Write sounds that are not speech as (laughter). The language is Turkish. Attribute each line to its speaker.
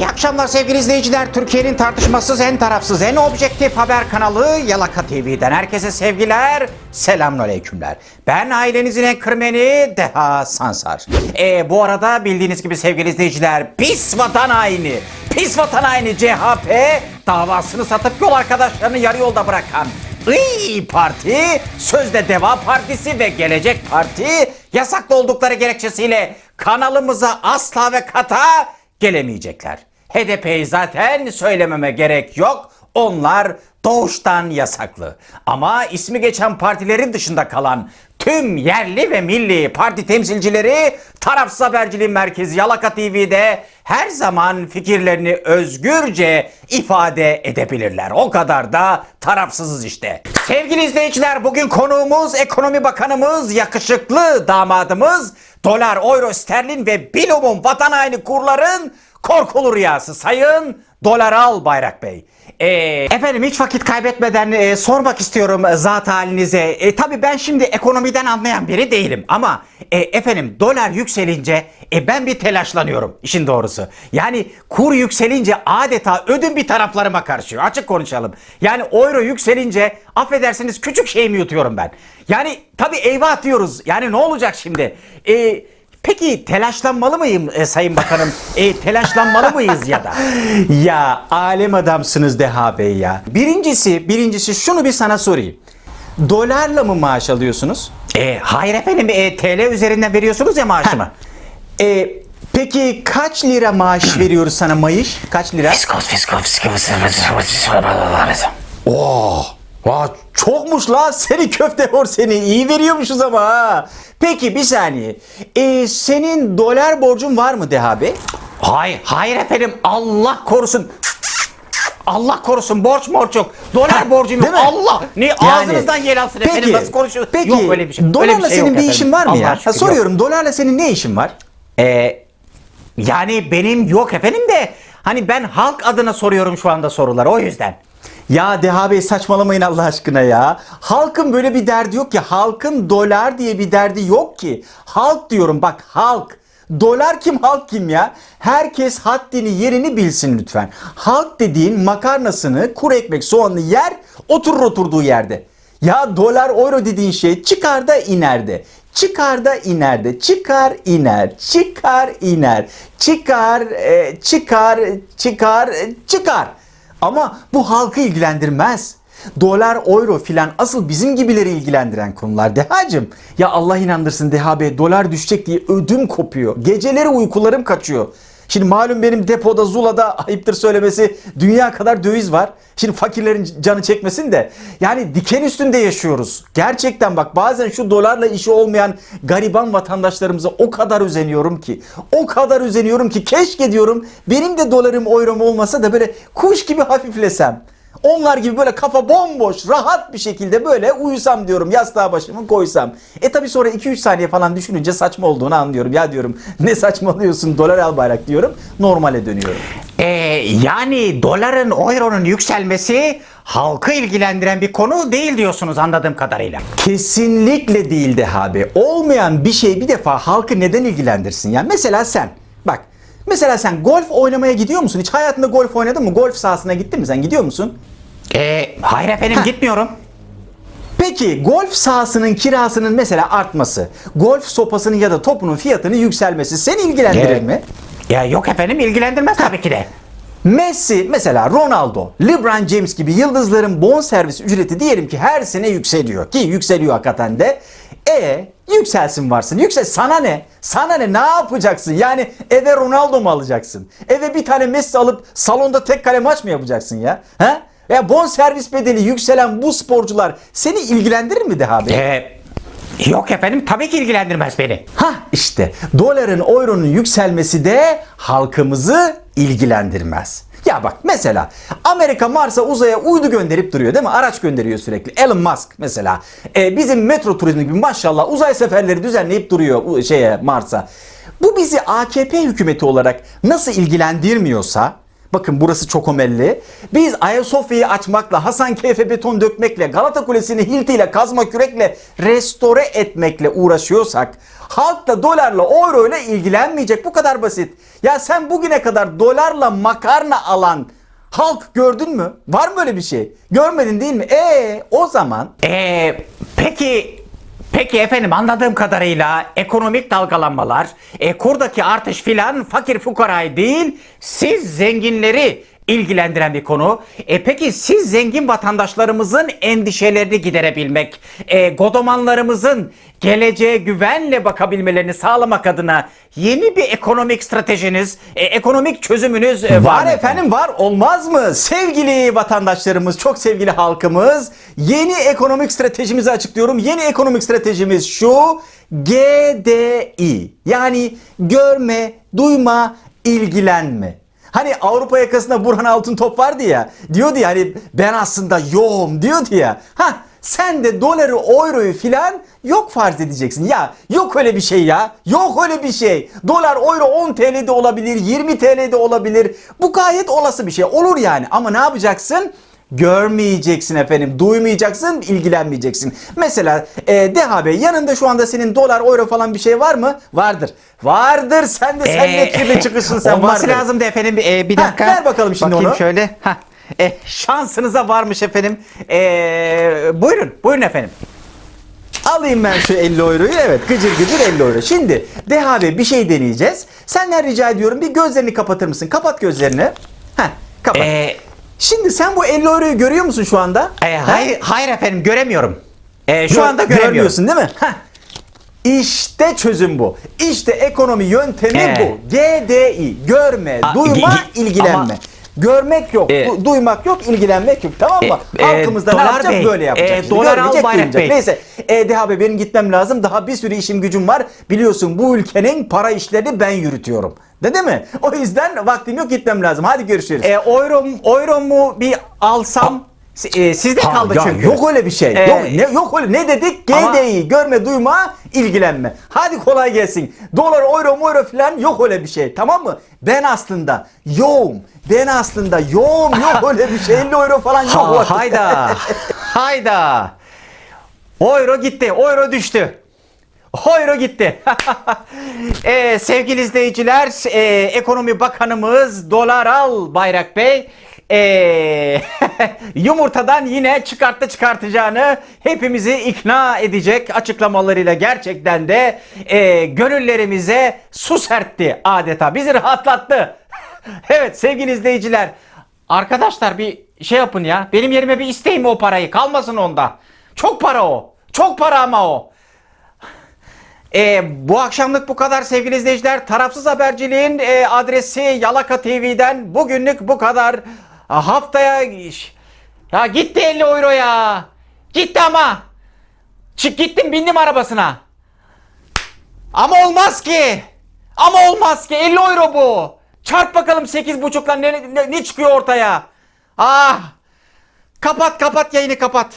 Speaker 1: İyi akşamlar sevgili izleyiciler. Türkiye'nin tartışmasız en tarafsız en objektif haber kanalı Yalaka TV'den herkese sevgiler, selamünaleykümler. Ben ailenizin en kırmeni Deha Sansar. Ee, bu arada bildiğiniz gibi sevgili izleyiciler pis vatan haini, pis vatan haini CHP davasını satıp yol arkadaşlarını yarı yolda bırakan İyi Parti, sözde Deva Partisi ve Gelecek Parti yasaklı oldukları gerekçesiyle kanalımıza asla ve kata gelemeyecekler. HDP'yi zaten söylememe gerek yok. Onlar doğuştan yasaklı. Ama ismi geçen partilerin dışında kalan tüm yerli ve milli parti temsilcileri Tarafsız Haberciliğin Merkezi Yalaka TV'de her zaman fikirlerini özgürce ifade edebilirler. O kadar da tarafsızız işte. Sevgili izleyiciler bugün konuğumuz Ekonomi Bakanımız, yakışıklı damadımız, dolar, euro, sterlin ve bilumum vatan haini kurların korkulu rüyası Sayın Dolar Al Bayrak Bey. Ee, efendim hiç vakit kaybetmeden e, sormak istiyorum e, zat halinize. E, tabii ben şimdi ekonomiden anlayan biri değilim ama e, efendim dolar yükselince e, ben bir telaşlanıyorum işin doğrusu. Yani kur yükselince adeta ödüm bir taraflarıma karışıyor. Açık konuşalım. Yani euro yükselince affedersiniz küçük şeyimi yutuyorum ben. Yani tabii eyvah diyoruz. Yani ne olacak şimdi? Eee Peki telaşlanmalı mıyım e, Sayın Bakanım? E, telaşlanmalı mıyız ya da? ya alem adamsınız Deha Bey ya. Birincisi, birincisi şunu bir sana sorayım. Dolarla mı maaş alıyorsunuz? E, hayır efendim e, TL üzerinden veriyorsunuz ya maaşımı. E, peki kaç lira maaş veriyoruz sana Mayış? Kaç lira?
Speaker 2: Fiskos, fiskos, fiskos, fiskos,
Speaker 1: Oo, vay, çokmuş la seni köfte hor seni iyi veriyormuşuz ama ha. Peki bir saniye. Ee, senin dolar borcun var mı Deha Bey? Hayır, hayır efendim Allah korusun. Allah korusun borç morç yok. Dolar borcum yok.
Speaker 2: mi?
Speaker 1: Allah ne ağzınızdan yer alsın efendim nasıl konuşuyorsunuz?
Speaker 2: Peki,
Speaker 1: yok öyle bir şey.
Speaker 2: dolarla
Speaker 1: öyle bir şey
Speaker 2: senin
Speaker 1: yok
Speaker 2: bir
Speaker 1: efendim.
Speaker 2: işin var mı
Speaker 1: Allah'a
Speaker 2: ya?
Speaker 1: şükür
Speaker 2: Ha, soruyorum dolarla senin ne işin var?
Speaker 1: Ee, yani benim yok efendim de hani ben halk adına soruyorum şu anda soruları o yüzden. Ya Deha Bey saçmalamayın Allah aşkına ya. Halkın böyle bir derdi yok ki. Halkın dolar diye bir derdi yok ki. Halk diyorum bak halk. Dolar kim halk kim ya? Herkes haddini yerini bilsin lütfen. Halk dediğin makarnasını, kuru ekmek, soğanını yer, oturur oturduğu yerde. Ya dolar euro dediğin şey çıkar da iner de. Çıkar da iner de. Çıkar iner. Çıkar iner. Çıkar e, çıkar çıkar çıkar. Ama bu halkı ilgilendirmez. Dolar, euro filan asıl bizim gibileri ilgilendiren konular Dehacım. Ya Allah inandırsın Deha Bey dolar düşecek diye ödüm kopuyor. Geceleri uykularım kaçıyor. Şimdi malum benim depoda Zula'da ayıptır söylemesi dünya kadar döviz var. Şimdi fakirlerin canı çekmesin de yani diken üstünde yaşıyoruz. Gerçekten bak bazen şu dolarla işi olmayan gariban vatandaşlarımıza o kadar özeniyorum ki. O kadar özeniyorum ki keşke diyorum benim de dolarım eurom olmasa da böyle kuş gibi hafiflesem. Onlar gibi böyle kafa bomboş, rahat bir şekilde böyle uyusam diyorum. Yastığa başımı koysam. E tabi sonra 2-3 saniye falan düşününce saçma olduğunu anlıyorum. Ya diyorum (laughs) ne saçmalıyorsun dolar al bayrak diyorum. Normale dönüyorum. E, yani doların, euronun yükselmesi halkı ilgilendiren bir konu değil diyorsunuz anladığım kadarıyla. Kesinlikle değil de abi. Olmayan bir şey bir defa halkı neden ilgilendirsin? Yani mesela sen Mesela sen golf oynamaya gidiyor musun? Hiç hayatında golf oynadın mı? Golf sahasına gittin mi sen? Gidiyor musun?
Speaker 3: Ee, hayır efendim gitmiyorum.
Speaker 1: Peki golf sahasının kirasının mesela artması, golf sopasının ya da topunun fiyatının yükselmesi seni ilgilendirir
Speaker 3: Evet.
Speaker 1: mi?
Speaker 3: Ya yok efendim ilgilendirmez tabii ki de.
Speaker 1: Messi mesela Ronaldo, LeBron James gibi yıldızların bonservis ücreti diyelim ki her sene yükseliyor ki yükseliyor hakikaten de. E yükselsin varsın. Yüksel sana ne? Sana ne? Ne yapacaksın? Yani eve Ronaldo mu alacaksın? Eve bir tane Messi alıp salonda tek kale maç mı yapacaksın ya? Ha? Ya bonservis bedeli yükselen bu sporcular seni ilgilendirir mi Deha Bey?
Speaker 3: Ee, yok efendim tabii ki ilgilendirmez beni.
Speaker 1: Ha işte doların euronun yükselmesi de halkımızı ilgilendirmez. Ya bak mesela Amerika Mars'a uzaya uydu gönderip duruyor değil mi? Araç gönderiyor sürekli. Elon Musk mesela. Ee, bizim metro turizmi gibi maşallah uzay seferleri düzenleyip duruyor şeye Mars'a. Bu bizi AKP hükümeti olarak nasıl ilgilendirmiyorsa Bakın burası çok omelli. Biz Ayasofya'yı açmakla, Hasankeyf'e beton dökmekle, Galata Kulesi'ni hiltiyle, kazma kürekle restore etmekle uğraşıyorsak halk da dolarla, euro ile ilgilenmeyecek. Bu kadar basit. Ya sen bugüne kadar dolarla makarna alan halk gördün mü? Var mı böyle bir şey? Görmedin değil mi? E o zaman
Speaker 3: Ee, peki Peki efendim anladığım kadarıyla ekonomik dalgalanmalar, e, kurdaki artış filan fakir fukarayı değil, siz zenginleri ilgilendiren bir konu. E, peki siz zengin vatandaşlarımızın endişelerini giderebilmek, e, godomanlarımızın geleceğe güvenle bakabilmelerini sağlamak adına yeni bir ekonomik stratejiniz, e, ekonomik çözümünüz e, var,
Speaker 1: Var efendim var olmaz mı? Sevgili vatandaşlarımız, çok sevgili halkımız yeni ekonomik stratejimizi açıklıyorum. Yeni ekonomik stratejimiz şu GDI yani görme, duyma, ilgilenme. Hani Avrupa yakasında Burhan Altıntop vardı ya diyordu ya hani ben aslında yoğum diyordu ya. Ha sen de doları, euroyu filan yok farz edeceksin. Ya yok öyle bir şey ya. Yok öyle bir şey. Dolar, euro 10 TL'de olabilir, 20 TL'de olabilir. Bu gayet olası bir şey. Olur yani. Ama ne yapacaksın? Görmeyeceksin efendim, duymayacaksın, ilgilenmeyeceksin. Mesela e, Deha Bey yanında şu anda senin dolar, euro falan bir şey var mı? Vardır. Vardır. Sen de sen
Speaker 3: Ee,
Speaker 1: ne kirli çıkışın sen
Speaker 3: Olması
Speaker 1: vardır.
Speaker 3: lazım da efendim e, bir
Speaker 1: Ha,
Speaker 3: dakika.
Speaker 1: ver bakalım şimdi
Speaker 3: Bakayım
Speaker 1: onu.
Speaker 3: şöyle. Ha. E, şansınıza varmış efendim. E, buyurun, buyurun efendim.
Speaker 1: Alayım ben şu 50 euroyu. Evet gıcır gıcır 50 euro. Şimdi Deha Bey bir şey deneyeceğiz. Senden rica ediyorum bir gözlerini kapatır mısın? Kapat gözlerini. Heh kapat.
Speaker 3: E,
Speaker 1: Şimdi sen bu 50 euroyu görüyor musun şu anda?
Speaker 3: e, hayır, hayır efendim göremiyorum. E, şu
Speaker 1: Gör-
Speaker 3: anda göremiyorum.
Speaker 1: Görmüyorsun değil mi? Heh. İşte çözüm bu. İşte ekonomi yöntemi
Speaker 3: Ee.
Speaker 1: bu. GDI. Görme,
Speaker 3: A-
Speaker 1: duyma,
Speaker 3: gi-
Speaker 1: ilgilenme.
Speaker 3: ama-
Speaker 1: Görmek yok,
Speaker 3: Ee,
Speaker 1: du- duymak yok, ilgilenmek yok. Tamam mı?
Speaker 3: e,
Speaker 1: da ne
Speaker 3: Dolar
Speaker 1: yapacak?
Speaker 3: Bey,
Speaker 1: Böyle yapacak.
Speaker 3: e,
Speaker 1: işte.
Speaker 3: Dolar
Speaker 1: Görmeyecek,
Speaker 3: Al Bayrak
Speaker 1: duymayacak.
Speaker 3: Bey.
Speaker 1: Neyse. E, Deha Bey benim gitmem lazım. Daha bir sürü işim gücüm var. Biliyorsun bu ülkenin para işlerini ben yürütüyorum. De değil mi? O yüzden vaktim yok gitmem lazım. Hadi görüşürüz.
Speaker 3: E, euro, euro mu bir alsam? E, sizde
Speaker 1: Ha,
Speaker 3: kaldı
Speaker 1: ya
Speaker 3: çünkü.
Speaker 1: Yok öyle bir şey.
Speaker 3: Ee,
Speaker 1: yok, ne, yok öyle. Ne dedik? GDI. Görme, duyma, ilgilenme. Hadi kolay gelsin. Dolar, euro, euro falan yok öyle bir şey. Tamam mı? Ben aslında yoğum. Ben aslında yoğum. Yok (laughs) öyle bir şey. 50 euro falan yok.
Speaker 3: Ha, hayda. hayda. Euro gitti. Euro düştü. Euro gitti. (laughs) e, sevgili izleyiciler, e, Ekonomi Bakanımız Dolar Al Bayrak Bey e, (laughs) yumurtadan yine çıkarttı çıkartacağını hepimizi ikna edecek açıklamalarıyla gerçekten de e, gönüllerimize su serpti adeta. Bizi rahatlattı. (laughs) evet sevgili izleyiciler Arkadaşlar bir şey yapın ya. Benim yerime bir isteyin o parayı. Kalmasın onda. Çok para o. Çok para ama o. (laughs) E, bu akşamlık bu kadar sevgili izleyiciler. Tarafsız haberciliğin e, adresi Yalaka TV'den bugünlük bu kadar. Ha, Haftaya ya gitti 50 euro ya. Gitti ama. Çık gittim bindim arabasına. Ama olmaz ki. Ama olmaz ki 50 euro bu. Çarp bakalım 8.5'la ne, ne, ne çıkıyor ortaya. Ah. Kapat kapat yayını kapat.